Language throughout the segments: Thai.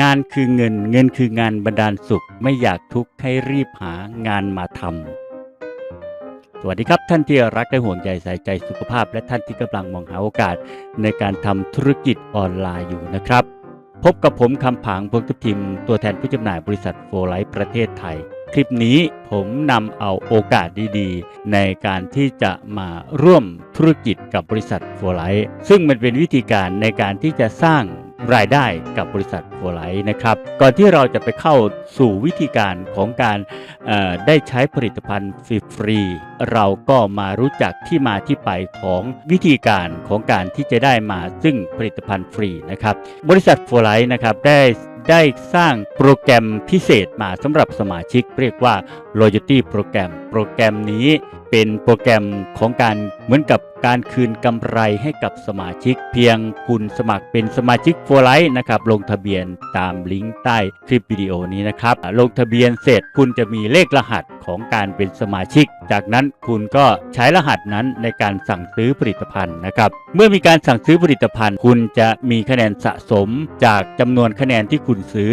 งานคือเงิน เงินคืองานบันดาลสุข ไม่อยากทุกข์ให้รีบหางานมาทำ สวัสดีครับท่านที่รักและห่วงใยใส่ใจสุขภาพ และท่านที่กำลังมองหาโอกาสในการทำธุรกิจออนไลน์อยู่นะครับ พบกับผมคำผางพงทุพิม ตัวแทนผู้จำหน่ายบริษัทโฟไลท์ประเทศไทย คลิปนี้ผมนำเอาโอกาสดีๆ ในการที่จะมาร่วมธุรกิจกับบริษัทโฟไลท์ซึ่งมันเป็นวิธีการในการที่จะสร้าง รายได้กับบริษัทโฟไลท์นะครับ ก่อนที่เราจะไปเข้าสู่วิธีการของการได้ใช้ผลิตภัณฑ์ฟรีๆเราก็มารู้จักที่มาที่ไปของวิธีการของการที่จะได้มาซึ่งผลิตภัณฑ์ฟรีนะครับ บริษัทโฟไลท์นะครับได้ ได้สร้างโปรแกรมพิเศษมาสำหรับสมาชิก เรียกว่า loyalty โปรแกรมโปรแกรมนี้เป็นโปรแกรมของการเหมือนกับการคืนกำไรให้กับสมาชิก เพียงคุณสมัครเป็นสมาชิกโฟไลท์นะครับ ลงทะเบียนตามลิงก์ใต้คลิปวิดีโอนี้นะครับ ลงทะเบียนเสร็จคุณจะมีเลขรหัส ของการเป็นสมาชิก จากนั้นคุณก็ใช้รหัสนั้นในการสั่งซื้อผลิตภัณฑ์นะครับ เมื่อมีการสั่งซื้อผลิตภัณฑ์ คุณจะมีคะแนนสะสมจากจำนวนคะแนนที่คุณซื้อ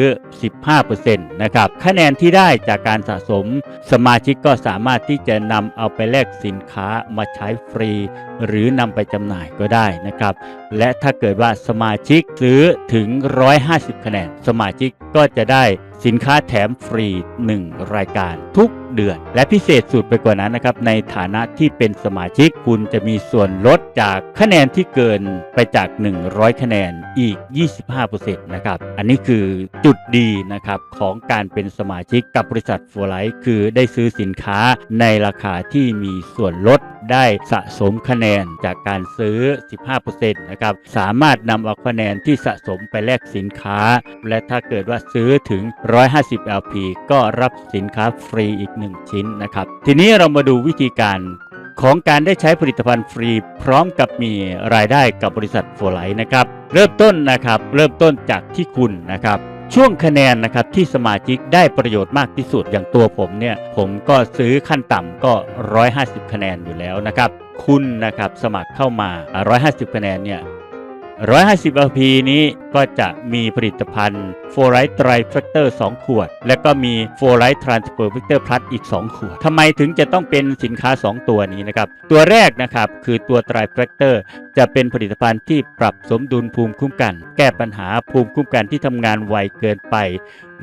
15%นะครับ คะแนนที่ได้จากการสะสม สมาชิกก็สามารถที่จะนำเอาไปแลกสินค้ามาใช้ฟรี หรือนำไปจำหน่ายก็ได้นะครับ และถ้าเกิดว่าสมาชิกซื้อถึง 150 คะแนน สมาชิกก็จะได้สินค้าแถมฟรี 1 รายการทุก เดือน และพิเศษสุดไปกว่านั้นนะครับในฐานะที่เป็นสมาชิกคุณจะมีส่วนลดจากคะแนนที่เกินไปจาก 100 คะแนนอีก 25%นะครับอันนี้คือจุดดีนะครับของการเป็นสมาชิกกับบริษัทฟัวไลท์คือได้ซื้อสินค้าในราคาที่มีส่วนลดได้สะสมคะแนนจากการซื้อ 15%นะครับ สามารถนำเอาคะแนนที่สะสมไปแลกสินค้า และถ้าเกิดว่าซื้อถึง 150 LP ก็รับสินค้าฟรีอีก 1 ชิ้นนะครับ ทีนี้เรามาดูวิธีการของการได้ใช้ผลิตภัณฑ์ฟรี พร้อมกับมีรายได้กับบริษัทโฟไลท์นะครับ เริ่มต้นนะครับ เริ่มต้นจากที่คุณนะครับ ช่วงคะแนนนะครับที่สมาชิกได้ประโยชน์มากที่สุดอย่างตัวผมเนี่ย ผมก็ซื้อขั้นต่ำก็ 150 คะแนนอยู่แล้วนะครับ คุณนะครับสมัครเข้ามา 150 คะแนนเนี่ย 150 LP นี้ก็จะมีผลิตภัณฑ์ f o r i t e Trifactor 2 ขวด และก็มี f o r i t e Transfer Factor Plus อีก 2 ขวดทำไมถึงจะต้องเป็นสินค้า 2 ตัวนี้นะครับ ตัวแรกนะครับคือตัว Trifactor จะเป็นผลิตภัณฑ์ที่ปรับสมดุลภูมิคุ้มกัน แก้ปัญหาภูมิคุ้มกันที่ทำงานไวเกินไป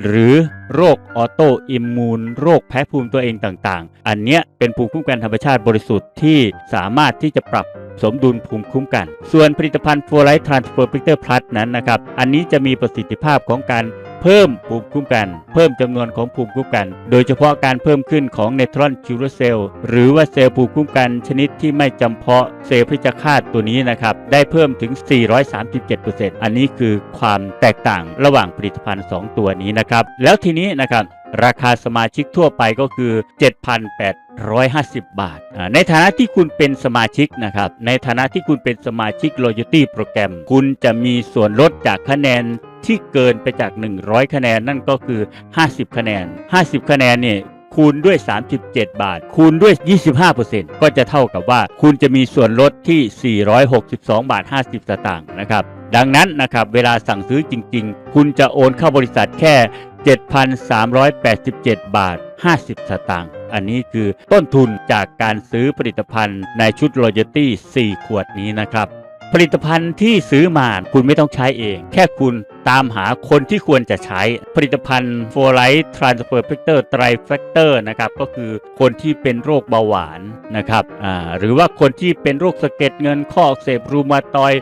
หรือโรคออโตอิมมูนโรคแพ้ภูมิตัวเองต่างๆ อันเนี้ยเป็นภูมิคุ้มกันธรรมชาติบริสุทธิ์ที่สามารถที่จะปรับสมดุลภูมิคุ้มกัน ส่วนผลิตภัณฑ์ f o r i t e Transfer Factor Plus นั้นนะครับ อันนี้จะมีประสิทธิภาพของการ เพิ่มภูมิคุ้มกัน เพิ่มจำนวนของภูมิคุ้มกัน โดยเฉพาะการเพิ่มขึ้นของเนทรอนคิวรเซลหรือว่าเซลล์ภูมิคุ้มกันชนิดที่ไม่จำเพาะเซลล์พิจฆาตตัวนี้นะครับ ได้เพิ่มถึง 437%อันนี้คือความแตกต่างระหว่างผลิตภัณฑ์ 2 ตัวนี้นะครับ แล้วทีนี้นะครับราคาสมาชิกทั่วไปก็คือ 7,850 บาท ในฐานะที่คุณเป็นสมาชิกนะครับ ในฐานะที่คุณเป็นสมาชิก Loyalty โปรแกรมคุณจะมีส่วนลดจากคะแนน ที่เกินไปจาก 100 คะแนนนั่นก็คือ 50 คะแนน 50 คะแนนเนี่ยคูณด้วย 37 บาท คูณด้วย 25%ก็จะเท่ากับว่า คุณจะมีส่วนลดที่ 462 บาท 50 สตางค์นะครับ ดังนั้นนะครับ เวลาสั่งซื้อจริง ๆ คุณจะโอนเข้าบริษัทแค่ 7,387 บาท 50 สตางค์ อันนี้คือต้นทุนจากการซื้อผลิตภัณฑ์ในชุด Loyalty 4 ขวดนี้นะครับ ผลิตภัณฑ์ที่ซื้อมาคุณไม่ต้องใช้เอง แค่คุณ ตามหาคนที่ควรจะใช้ผลิตภัณฑ์ f o r i t e Transfer Factor Trifactor นะครับก็คือคนที่เป็นโรคเบาหวานนะครับหรือว่าคนที่เป็นโรคสะเก็ดเงินข้อเสพรูมาตอย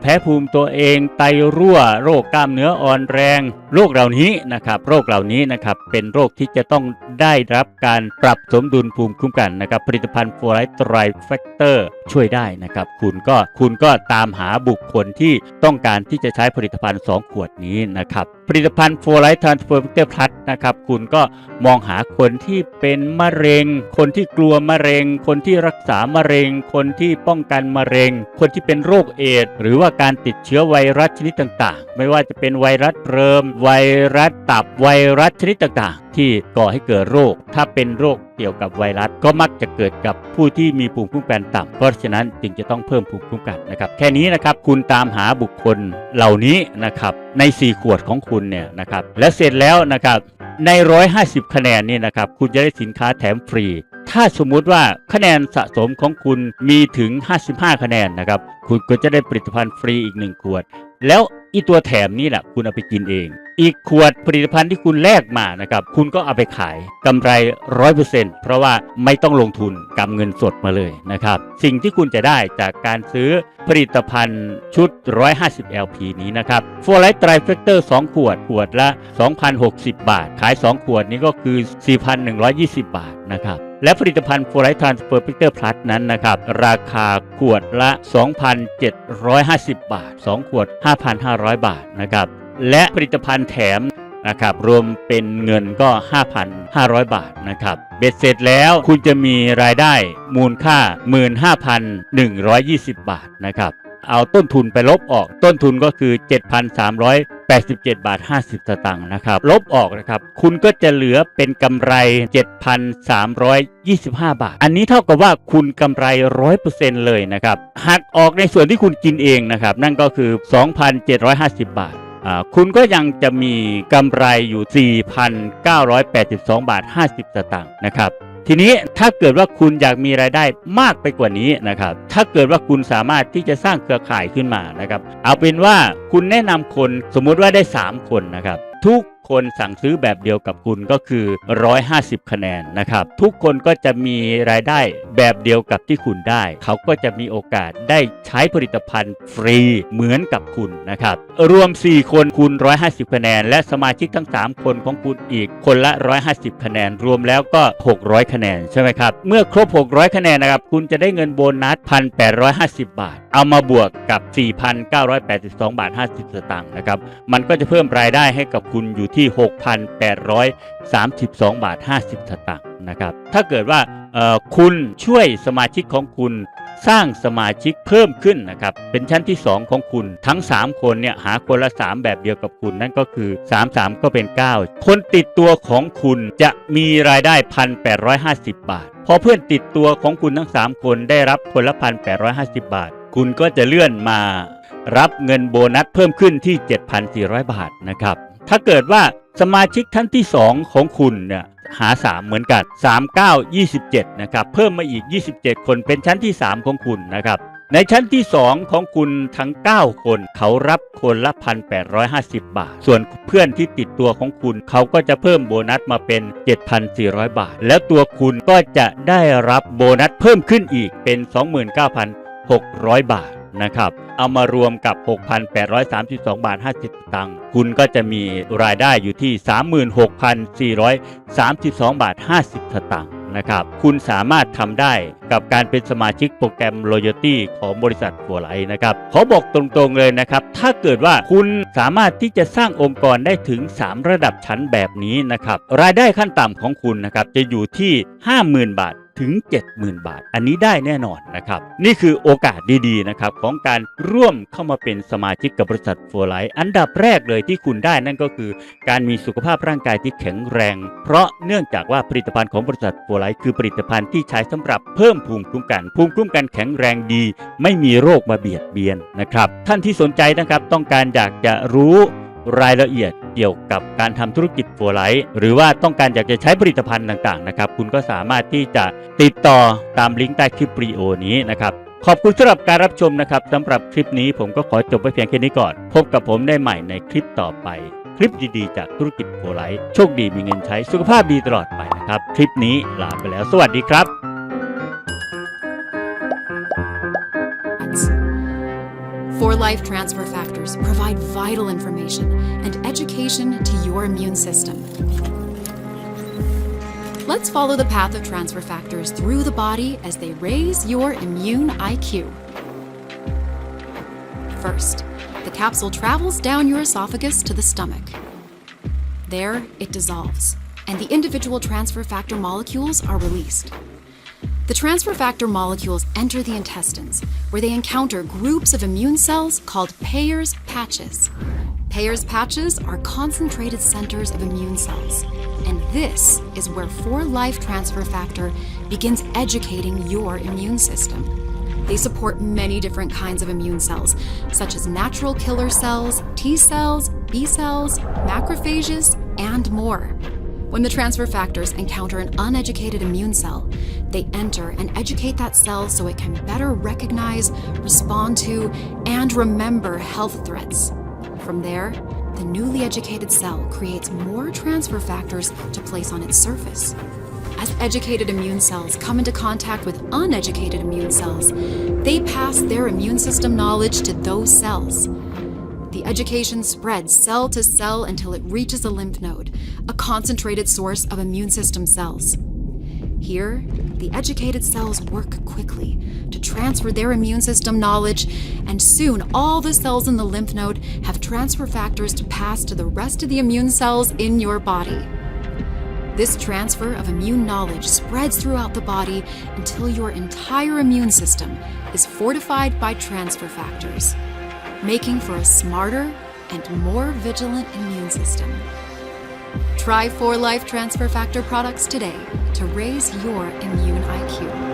แพ้ภูมิตัวเองไตรั่ว โรคกล้ามเนื้ออ่อนแรง โรคเหล่านี้นะครับ โรคเหล่านี้นะครับเป็นโรคที่จะต้องได้รับการปรับสมดุลภูมิคุ้มกันนะครับ ผลิตภัณฑ์ f o r i t e Trifactor ช่วยได้นะครับ คุณก็คุณก็ตามหาบุคคลที่ต้องการที่จะใช้ผลิตภัณฑ์ 2 ขวดนี้นะครับ ลิตภัณฑ์ f o r i t e Transfer Factor Plus นะครับคุณก็มองหาคนที่เป็นมะเร็ง คนที่กลัวมะเร็ง คนที่รักษามะเร็ง คนที่ป้องกันมะเร็ง คนที่เป็นโรคเอดส์หรือว่าการติดเชื้อไวรัสชนิดต่างๆ ไม่ว่าจะเป็นไวรัสเริม ไวรัสตับไวรัสชนิดต่าง ที่ก่อให้เกิดโรค ถ้าเป็นโรคเกี่ยวกับไวรัสก็มักจะเกิดกับผู้ที่มีภูมิคุ้มกันต่ำเพราะฉะนั้นจึงจะต้องเพิ่มภูมิคุ้มกันนะครับ แค่นี้นะครับคุณตามหาบุคคลเหล่านี้นะครับใน 4 ขวดของคุณเนี่ยนะครับและเสร็จแล้วนะครับใน 150 คะแนนนี่นะครับคุณจะได้สินค้าแถมฟรีถ้าสมมุติว่าคะแนนสะสมของคุณมีถึง 55 คะแนนนะครับ คุณก็จะได้ผลิตภัณฑ์ฟรีอีก 1 ขวด แล้วอีตัวแถมนี่แหละคุณเอาไปกินเอง อีกขวดผลิตภัณฑ์ที่คุณแลกมานะครับคุณก็เอาไปขายกำไร100%เพราะว่าไม่ต้องลงทุนกำเงินสดมาเลยนะครับ สิ่งที่คุณจะได้จากการซื้อผลิตภัณฑ์ชุด 150 LP นี้นะครับโฟร์ไลท์ไตรเฟกเตอร์ 2 ขวด ขวดละ 2,060 บาท ขาย 2 ขวดนี้ก็คือ 4,120 บาทนะครับ และผลิตภัณฑ์ f o r i g h t Transfer Picture Plus นั้นนะครับ ราคาขวดละ 2,750 บาท 2 ขวด 5,500 บาทนะครับ และผลิตภัณฑ์แถมนะครับรวมเป็นเงินก็ 5,500 บาทนะครับ เบ็ดเสร็จแล้วคุณจะมีรายได้มูลค่า 15,120 บาทนะครับ เอาต้นทุนไปลบออกต้นทุนก็คือ 87 บาท 50 สตางค์นะครับ ลบออกนะครับ คุณก็จะเหลือเป็นกำไร 7,325 บาท อันนี้เท่ากับว่าคุณกำไร 100%เลยนะครับ หักออกในส่วนที่คุณกินเองนะครับ นั่นก็คือ 2,750 บาทอ่าคุณก็ยังจะมีกำไรอยู่ 4,982 บาท 50 สตางค์นะครับ ทีนี้ถ้าเกิดว่าคุณอยากมีรายได้มากไปกว่านี้นะครับ ถ้าเกิดว่าคุณสามารถที่จะสร้างเครือข่ายขึ้นมานะครับ เอาเป็นว่าคุณแนะนำคนสมมุติว่าได้ 3 คนนะครับ ทุก คนสั่งซื้อแบบเดียวกับคุณก็คือ 150 คะแนนนะครับทุกคนก็จะมีรายได้แบบเดียวกับที่คุณได้ เขาก็จะมีโอกาสได้ใช้ผลิตภัณฑ์ฟรีเหมือนกับคุณนะครับรวม 4 คนคูณ150 คะแนน และสมาชิกทั้ง 3 คนของคุณอีกคนละ 150 คะแนน รวมแล้วก็ 600 คะแนนใช่ไหมครับเมื่อครบ 600 คะแนนนะครับคุณจะได้เงินโบนัส 1,850 บาท เอามาบวกกับ 4,982 บาท 50 สตางค์นะครับมันก็จะเพิ่มรายได้ให้กับคุณอยู่ที่ที่ 6,832 บาท 50 สตางค์นะครับ ถ้าเกิดว่าคุณช่วยสมาชิกของคุณสร้างสมาชิกเพิ่มขึ้นนะครับ เป็นชั้นที่ 2 ของคุณทั้ง 3 คนเนี่ยหาคนละ 3 แบบเดียวกับคุณนั่นก็คือ 3 3 ก็เป็น 9 คนติดตัวของคุณจะมีรายได้ 1,850 บาท พอเพื่อนติดตัวของคุณทั้ง 3 คนได้รับคนละ 1,850 บาท คุณก็จะเลื่อนมารับเงินโบนัสเพิ่มขึ้นที่ 7,400 บาทนะครับ ถ้าเกิดว่าสมาชิกท่านที่ 2 ของคุณเนี่ยหา 3 เหมือนกัน 39 27 นะครับ เพิ่มมาอีก 27 คนเป็นชั้นที่ 3 ของคุณนะครับ ในชั้นที่ 2 ของคุณทั้ง 9 คน เขารับคนละ 1,850 บาท ส่วนเพื่อนที่ติดตัวของคุณ เขาก็จะเพิ่มโบนัสมาเป็น 7,400 บาท แล้วตัวคุณก็จะได้รับโบนัสเพิ่มขึ้นอีกเป็น 29,600 บาทนะครับ เอามารวมกับ 6,832 บาท 50ตางค์คุณก็จะมีรายได้อยู่ที่ 36,432 บาท 50 สตางค์นะครับ คุณสามารถทำได้กับการเป็นสมาชิกโปรแกรม Loyalty ของบริษัทฟัวไหลนะครับขอบอกตรงๆเลยนะครับ ถ้าเกิดว่าคุณสามารถที่จะสร้างองค์กรได้ถึง 3 ระดับชั้นแบบนี้นะครับ รายได้ขั้นต่ำของคุณนะครับจะอยู่ที่ 50,000 บาท ถึง 70,000 บาท อันนี้ได้แน่นอนนะครับ นี่คือโอกาสดีๆนะครับของการร่วมเข้ามาเป็นสมาชิกกับบริษัทฟัวไลท์อันดับแรกเลยที่คุณได้นั่นก็คือ การมีสุขภาพร่างกายที่แข็งแรง เพราะเนื่องจากว่าผลิตภัณฑ์ของบริษัทฟัวไลท์คือผลิตภัณฑ์ที่ใช้สำหรับเพิ่มภูมิคุ้มกัน ภูมิคุ้มกันแข็งแรงดี ไม่มีโรคมาเบียดเบียนนะครับ ท่านที่สนใจนะครับต้องการอยากจะรู้รายละเอียด เกี่ยวกับการทำธุรกิจฟัวไลท์หรือว่าต้องการอยากจะใช้ผลิตภัณฑ์ต่างๆนะครับ คุณก็สามารถที่จะติดต่อตามลิงก์ใต้คลิปวิดีโอนี้นะครับขอบคุณสำหรับการรับชมนะครับสำหรับคลิปนี้ผมก็ขอจบไว้เพียงแค่นี้ก่อน พบกับผมได้ใหม่ในคลิปต่อไป คลิปดีๆ จากธุรกิจโฟไลท์โชคดีมีเงินใช้สุขภาพดีตลอดไปนะครับ คลิปนี้ลาไปแล้ว สวัสดีครับ For Life Transfer Factors provide vital information and education to your immune system. Let's follow the path of transfer factors through the body as they raise your immune IQ. First, the capsule travels down your esophagus to the stomach. There, it dissolves, and the individual transfer factor molecules are released. The transfer factor molecules enter the intestines, where they encounter groups of immune cells called Payer's patches. Payer's patches are concentrated centers of immune cells, and This is where 4 Life Transfer Factor begins educating your immune system. They support many different kinds of immune cells, such as natural killer cells, T cells, B cells, macrophages, and more. When the transfer factors encounter an uneducated immune cell, they enter and educate that cell so it can better recognize, respond to, and remember health threats. From there, the newly educated cell creates more transfer factors to place on its surface. As educated immune cells come into contact with uneducated immune cells, they pass their immune system knowledge to those cells. The education spreads cell to cell until it reaches a lymph node, a concentrated source of immune system cells. Here, the educated cells work quickly to transfer their immune system knowledge, and soon all the cells in the lymph node have transfer factors to pass to the rest of the immune cells in your body. This transfer of immune knowledge spreads throughout the body until your entire immune system is fortified by transfer factors, making for a smarter and more vigilant immune system. Try 4 Life Transfer Factor products today to raise your immune IQ.